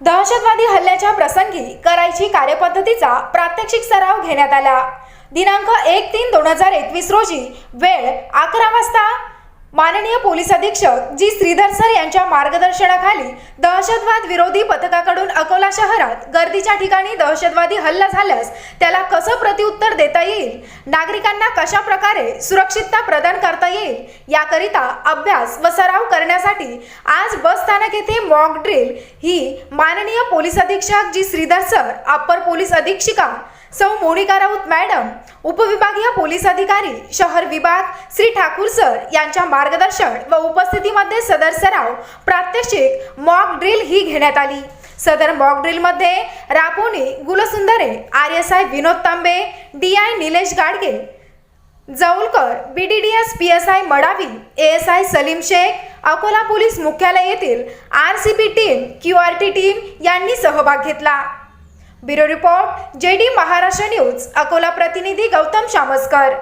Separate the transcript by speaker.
Speaker 1: दहशतवादी हल्ल्याच्या प्रसंगी करायची कार्यपद्धतीचा प्रात्यक्षिक सराव घेण्यात आला. दिनांक एक तीन दोन हजार एकवीस रोजी वेळ अकरा वाजता माननीय पोलीस अधीक्षक जी श्रीधर सर यांच्या मार्गदर्शनाखाली दहशतवाद विरोधी पथकाकडून अकोला शहरात गर्दीच्या ठिकाणी दहशतवादी हल्ला झाल्यास त्याला कसं प्रत्युत्तर नागरिकांना कशा प्रकारे सुरक्षितता प्रदान करता येईल याकरिता अभ्यास व सराव करण्यासाठी आज बस स्थानक येथे मॉक ड्रिल ही माननीय पोलीस अधीक्षक जी श्रीधर सर अप्पर पोलीस अधीक्षिका सौ मोनिका राऊत मॅडम उपविभागीय पोलीस अधिकारी शहर विभाग श्री ठाकूर सर यांच्या मार्गदर्शन व उपस्थितीमध्ये सदर सराव प्रात्यक्षिक मॉक ड्रिल ही घेण्यात आली. सदर मॉक ड्रिलमध्ये रापोनी Gulsundare R S I Vinod Tambe D I Nilesh Gadge Jaulkar B D D S P S I Madavi A S I Salim Shaikh Akola police मुख्यालय येथील R C P team Q R T team यांनी सहभाग घेतला. Bureau report J D Maharashtra news Akola प्रतिनिधी गौतम शामसकर.